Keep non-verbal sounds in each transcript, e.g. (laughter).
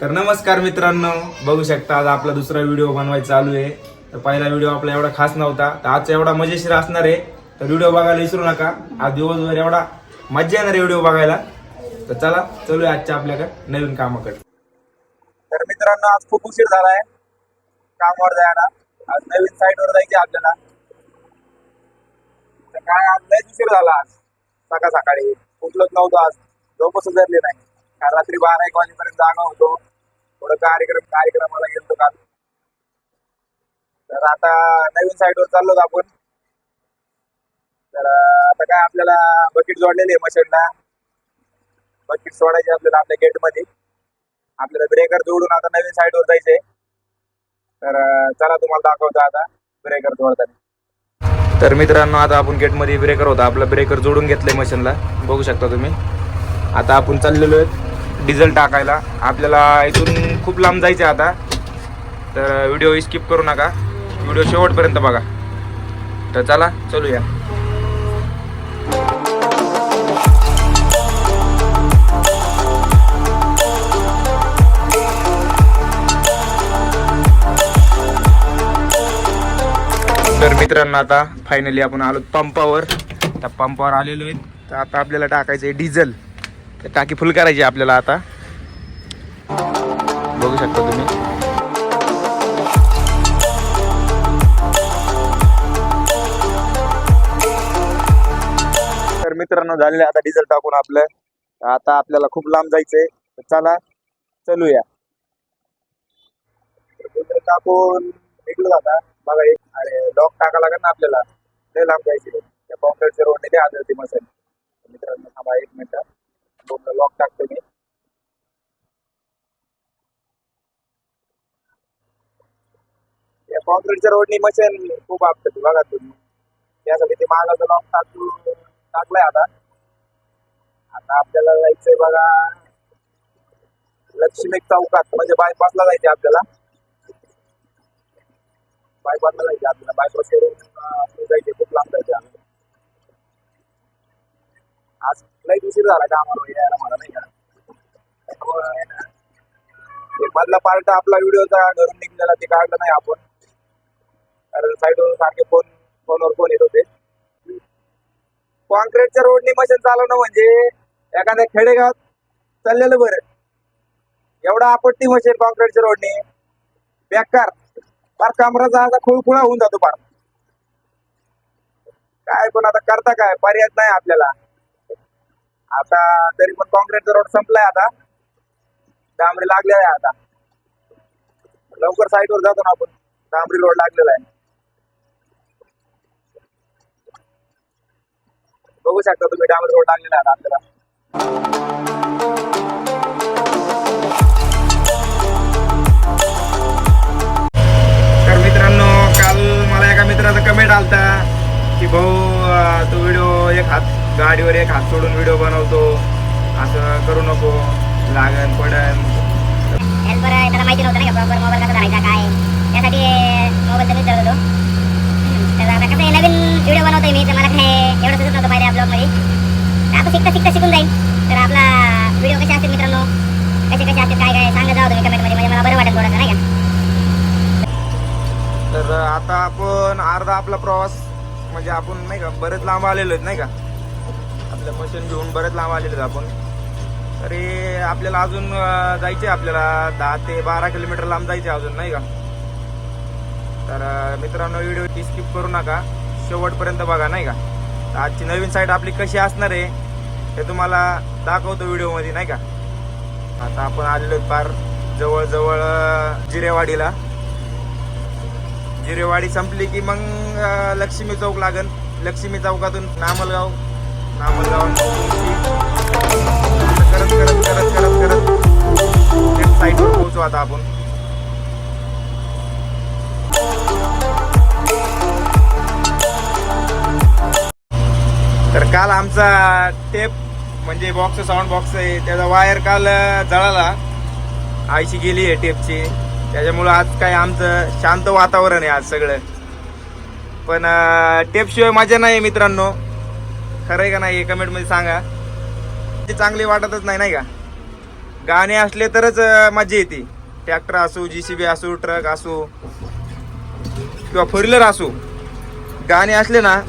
तर नमस्कार मित्रांनो बघू शकता आज आपला दुसरा व्हिडिओ बनवायचा चालू आहे. तर पहिला व्हिडिओ आपला एवढा खास नव्हता तर आजचा एवढा मजेशीर असणार आहे. तर व्हिडिओ बघायला विसरू नका. आज दिवसभर एवढा मजा येणार आहे व्हिडिओ बघायला. तर चला चलू आजच्या आपल्याकडे नवीन कामाकडे. तर मित्रांनो आज खूप उशीर झालाय. कामावर जायला. आज नवीन साईटवर जायचे आपल्याला. तर काय आज लयच उशीर झाला आज. सकाळ सकाळी उठलोच नव्हतो आज. झोपच धरले नाही. काल रात्री बारा एक वाजेपर्यंत जागा होतो. थोडं कार्यक्रम कार्यक्रमाला गेलो काल तर आता नवीन साईडवर चाललो आपण. तर आता काय आपल्याला बकेट जोडलेले आहे मशीनला. बकेट सोडायचे आपल्याला आपल्या गेटमध्ये आपल्याला ब्रेकर जोडून आता नवीन साईडवर जायचंय. तर चला तुम्हाला दाखवतो आता ब्रेकर जोडताना. तर मित्रांनो आता आपण गेटमध्ये ब्रेकर होता. आपला ब्रेकर जोडून घेतलंय मशीनला. बघू शकता तुम्ही. आता आपण चाललेलो आहेत. डिझेल टाकायला. आपल्याला इथून खूप लांब जायचं आहे आता. तर व्हिडिओ स्किप करू नका. व्हिडिओ शेवटपर्यंत बघा. तर चला चलूया. तर मित्रांनो आता फायनली आपण आलो पंपावर. त्या पंपावर आलेलो आहे. तर आता आपल्याला टाकायचं आहे डिझेल. तर टाकी फुल करायची आहे आपल्याला आता. बघू शकता तुम्ही. तर मित्रांनो झालेलं आता डिझेल टाकून आपलं. आता आपल्याला खूप लांब जायचंय. तर चला चलूया. तर डिझेल टाकून निघलो आता. बघा एक अरे लॉक टाका लागेल ना आपल्याला. लय लांब जायचे त्या कॉन्क्रीटच्या रोडने ते आदळते मसाले. मित्रांनो थांबा एक मिनिट. लॉक टाकतो मी. कॉन्क्रीटच्या रोडनी मशीन खूप आपटते बघा तुम्ही. त्यासाठी ते मागाचा लॉक टाकू टाकलाय आता. आता आपल्याला जायचंय बघा. लक्ष्मी चौकात म्हणजे बायपासला जायचंय आपल्याला. बायपासला जायचे आपल्याला. बायपास करून जायचे खूप लांब जायचे आज लई उशीर झाला कामावर यायला मला नाही का? त्यामुळं मधला पार्ट आपला व्हिडिओचा घरून निघलेला ते काढलं नाही आपण. कारण साईडवर सारखे फोन फोनवर फोन येत होते. कॉन्क्रीटच्या रोडनी मशीन चालवणं म्हणजे एखाद्या खेडेगावात चाललेलं बरं. एवढा आपत्ती मशीन कॉन्क्रीटच्या रोडने. बेकार. फार कामराचा आता खुळखुळा होऊन जातो फार. काय पण आता करता काय? पर्याय नाही आपल्याला. आता तरी पण कॉन्क्रीटचा रोड संपलाय आता. डांबरी लागलेला आहे आता. लवकर साईडवर जातो ना आपण. डांबरी रोड लागलेला आहे. बघू शकता तुम्ही डॅमेज रोड लागलेला आहे आपल्याला. तर मित्रांनो काल मला एका मित्राचा कमेंट आलता की भाऊ तो व्हिडिओ एक हात गाडीवर एक हात सोडून व्हिडिओ बनवतो. असं करू नको. लागन पडन. हेल्पर त्याला माहिती नव्हतं नाही प्रॉपर मोबाईल कसा धरायचा काय? त्यासाठी मोबाईल मीच धरत होतो. तर आता कसं आहे नवीन व्हिडिओ बनवतोय मी तर मला काय एवढं सुचत नव्हतं पाहिजे ब्लॉगमध्ये तर आता शिकता शिकता शिकून जाईल तर आपला व्हिडिओ कसे असतील मित्रांनो? कसे कसे असतील? काय काय? सांगत जाऊ तुम्ही कमेंटमध्ये म्हणजे मला बरं वाटेल थोडंसं नाही का? तर आता आपण अर्धा आपला प्रवास म्हणजे आपण नाही का बरेच लांब आलेलो आहेत नाही का? आपलं मशीन घेऊन बरेच लांब आलेलो आहेत आपण. तरी आपल्याला अजून जायचे आपल्याला दहा ते बारा किलोमीटर लांब जायचे अजून नाही का? तर मित्रांनो व्हिडिओ स्किप करू नका. शेवटपर्यंत बघा नाही का? आजची नवीन साईट आपली कशी असणार आहे? हे तुम्हाला दाखवतो व्हिडिओमध्ये नाही का? आता आपण आलेलो फार जवळजवळ जिरेवाडीला. जिरेवाडी संपली की मग लक्ष्मी चौक लागन. लक्ष्मी चौकातून नामलगाव नामलगाव करत करत करत करत करत साईडवर पोहोचू आता आपण. तर काल आमचा टेप म्हणजे बॉक्स साऊंड बॉक्स आहे त्याचा वायर काल जळाला. आईची गेली आहे टेपची त्याच्यामुळं आज काय आमचं शांत वातावरण आहे आज सगळं. पण टेपशिवाय मजा नाही मित्रांनो. खरं आहे का नाही कमेंटमध्ये सांगा. ते चांगली वाटतच नाही नाही का? गाणे असले तरच मजा येते. ट्रॅक्टर असो जी सी बी असू ट्रक असो किंवा फोर व्हीलर असो. गाणे असले ना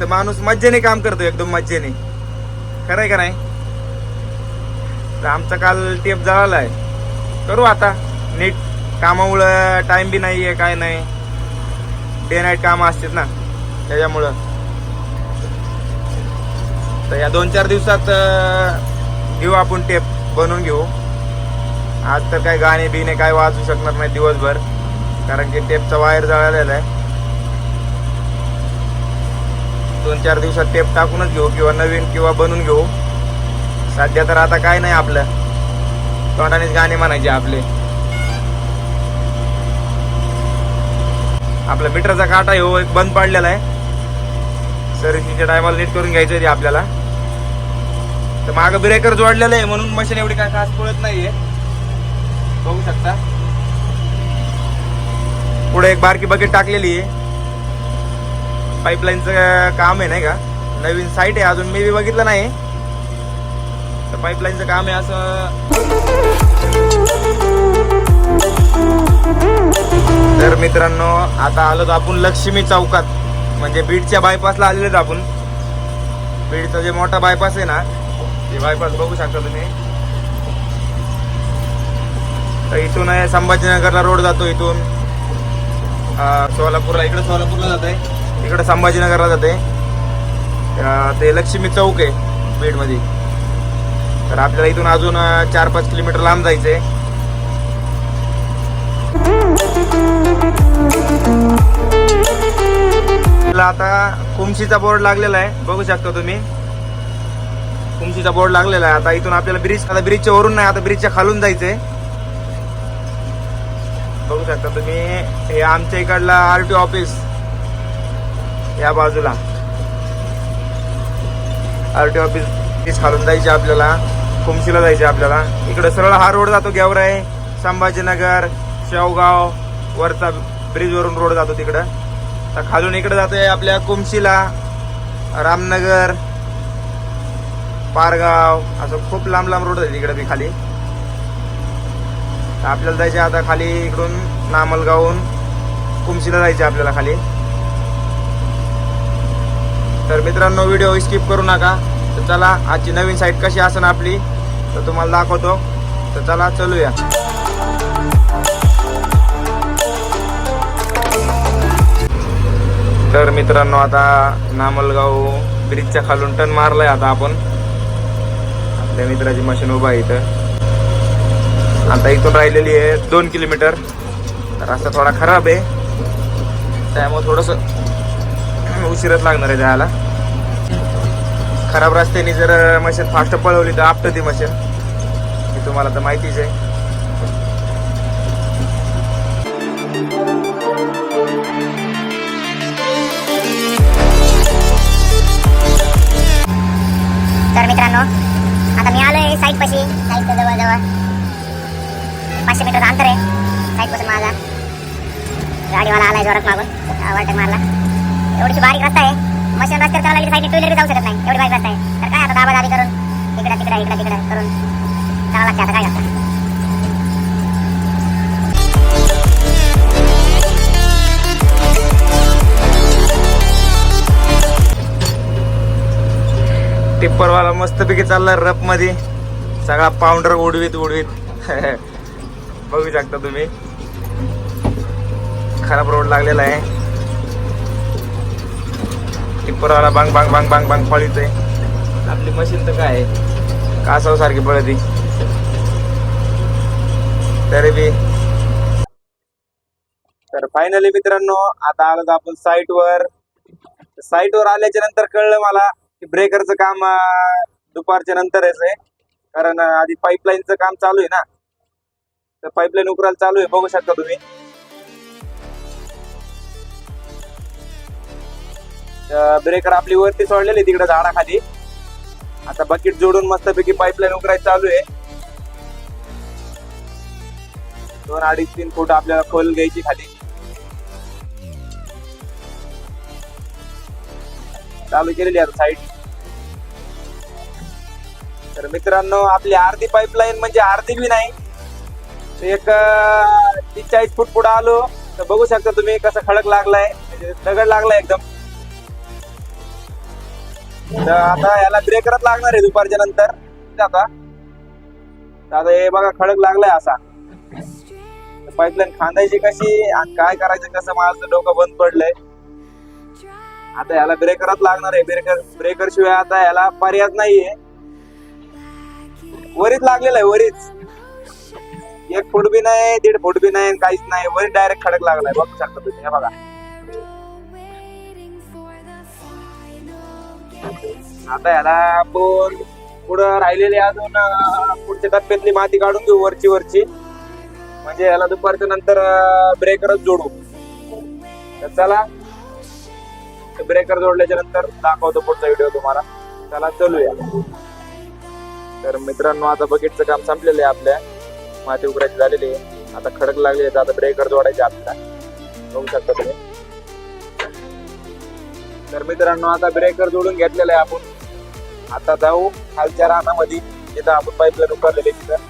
तर माणूस मज्जेने काम करतो एकदम मज्जेने. खरंय का नाही? तर आमचा काल टेप जळाला आहे. करू आता. नीट कामामुळं टाइम बी नाही आहे काय नाही. डे नाईट कामं असतात ना त्याच्यामुळं. तर या दोन चार दिवसात घेऊ आपण टेप बनवून घेऊ. आज तर काय गाणे बिणे काय वाजू शकणार नाही दिवसभर. कारण की टेपचा वायर जळालेला आहे. दोन चार दिवसात टेप टाकूनच घेऊ किंवा नवीन किंवा बनवून घेऊ. सध्या तर आता काय नाही आपलं. तोंडानेच गाणे म्हणायचे आपले. आपला मीटरचा काटा हो एक बंद पाडलेला आहे. सर्व्हिसिंगच्या टायमाला नीट करून घ्यायचं आहे ते आपल्याला. तर मागं ब्रेकर जोडलेलं आहे म्हणून मशीन एवढी काय खास पळत नाहीये. बघू शकता. पुढे एक बारकी बकेट टाकलेली आहे. पाईपलाईनचं काम आहे नाही का? नवीन साईट आहे अजून मी बी बघितलं नाही. तर पाईपलाईनचं काम आहे असं. तर मित्रांनो आता आलो तर आपण लक्ष्मी चौकात. म्हणजे बीडच्या बायपासला आलेलोच आपण. बीडचा जे मोठा बायपास आहे ना ते बायपास बघू शकता तुम्ही. तर इथून आहे संभाजीनगरला रोड जातो इथून. सोलापूरला इकडे सोलापूरला जाते इकडं संभाजीनगरला जाते. ते लक्ष्मी चौक आहे बीडमध्ये. तर आपल्याला इथून अजून चार पाच किलोमीटर लांब जायचंय. आपल्याला आता कुमशीचा बोर्ड लागलेला आहे. बघू शकता तुम्ही. कुमशीचा बोर्ड लागलेला आहे. आता इथून आपल्याला ब्रिज आता ब्रिजच्या वरून नाही आता ब्रिजच्या खालून जायचंय. बघू शकता तुम्ही. हे आमच्या इकडला आर टी ऑफिस या बाजूला. आर टी ऑफिस खालून जायचे आपल्याला कुमशीला जायचे आपल्याला. इकडं सरळ हा रोड जातो गेवराय संभाजीनगर शेवगाव वरचा ब्रिजवरून रोड जातो तिकडं. तर खालून इकडे जातोय आपल्या कुमशीला रामनगर पारगाव असं खूप लांब लांब रोड आहे तिकडे बी खाली. तर आपल्याला जायचे आता खाली इकडून नामलगावहून कुमशीला जायचे आपल्याला खाली. तर मित्रांनो व्हिडिओ स्किप करू नका. तर चला आजची नवीन साईट कशी असेल आपली तर तुम्हाला दाखवतो. तर चला चलूया. तर मित्रांनो आता नामलगाव ब्रिजच्या खालून टन मारलाय आता आपण. आपल्या मित्राची मशीन उभा आहे इथं. आता इथून राहिलेली आहे दोन किलोमीटर. तर रस्ता थोडा खराब आहे. त्यामुळे थोडस उशीरच लागणार आहे जायला. खराब रस्त्याने जर मशीन फास्ट पळवली तर आपटं ती मशीन हे तुम्हाला तर माहितीच आहे. तर मित्रांनो आता मी आलोय साईट पशी. साईटच्या जवळ जवळ पाचशे मीटरचं अंतर आहे. साईटपासून माझा गाडीवाला आलाय जोरात मागून. वाटक मारला. एवढीशी बारीक रस्ता आहे. मशीन रस्त्यावर चालला साईड टू व्हीलर जाऊ शकत नाही. एवढी बारीक रस्ता आहे. तर काय आता दाबा दाबी करून इकडे तिकडे इकडे तिकडे करून चालावं लागते आता काय करता? टिप्परवाला मस्तपैकी चाललाय रपमध्ये सगळा पाऊंडर उडवीत उडवीत. (laughs) बघू शकता तुम्ही. खराब रोड लागलेला आहे. टिप्परवाला बांग बांग बांग बांग बांग पळीतोय. आपली मशीन तर काय आहे? कासाव सारखी पळती. तरी बी. तर फायनली मित्रांनो आता आलो आपण साईट वर साईट वर आल्याच्यानंतर कळलं मला की ब्रेकरचं काम दुपारच्या नंतरच आहे. कारण आधी पाईपलाईनचं काम चालू आहे ना. तर पाईपलाईन उकरायला चालू आहे. बघू शकता तुम्ही. ब्रेकर आपली वरती सोडलेली तिकडे झाडाखाली. आता बकेट जोडून मस्तपैकी पाईपलाईन उकरायचं चालू आहे. दोन अडीच तीन फूट आपल्याला खोल घ्यायची खाली. चालू केलेली आता साईड तर मित्रांनो आपली अर्धी पाईपलाईन म्हणजे अर्धी बी नाही. एक तीस चाळीस फूट पुढे आलो. तर बघू शकता तुम्ही कसं खडक लागलाय. म्हणजे दगड लागलाय एकदम. तर आता याला ब्रेकरच लागणार आहे दुपारच्या नंतर. आता. आता हे बघा खडक लागलाय असा. पाईपलाईन खांदायची कशी आणि काय करायचं कसं माझं डोकं बंद पडलंय. आता याला ब्रेकरच लागणार आहे. ब्रेकर ब्रेकर शिवाय आता याला पर्याय नाहीये. वरीच लागलेला आहे वरीच एक फूट बी नाही दीड फूट बी नाही काहीच नाही. वरी डायरेक्ट खडक लागलाय. बघू शकता तुम्ही हे बघा. आता याला आपण पुढं राहिलेली अजून पुढच्या टप्प्यातली माती काढून घेऊ वरची वरची. म्हणजे याला दुपारच्या नंतर ब्रेकरच जोडू. तर चला ब्रेकर जोडल्याच्या नंतर दाखवतो पुढचा व्हिडिओ तुम्हाला. चला चलूया. तर मित्रांनो आता बकेटचं काम संपलेलं आहे आपल्या. माती उघडायची झालेली आहे. आता खडक लागले आहेत आता ब्रेकर जोडायचे आपल्याला. बघू शकता तुम्ही. तर मित्रांनो आता ब्रेकर जोडून घेतलेला आहे आपण. आता जाऊ खालच्या रानामध्ये. जिथं आपण पाईपलाईन उभारलेले तिथं.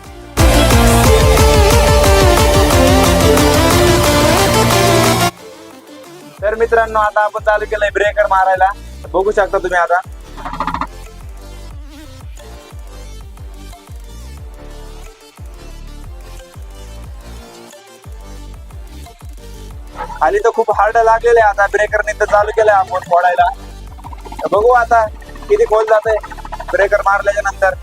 तर मित्रांनो आता आपण चालू केलंय ब्रेकर मारायला. बघू शकता तुम्ही आता. खाली तर खूप हार्ड लागलेलं आहे. आता ब्रेकर तर चालू केलंय आपण फोडायला तर बघू आता. किती खोल जाते ब्रेकर मारल्याच्या नंतर.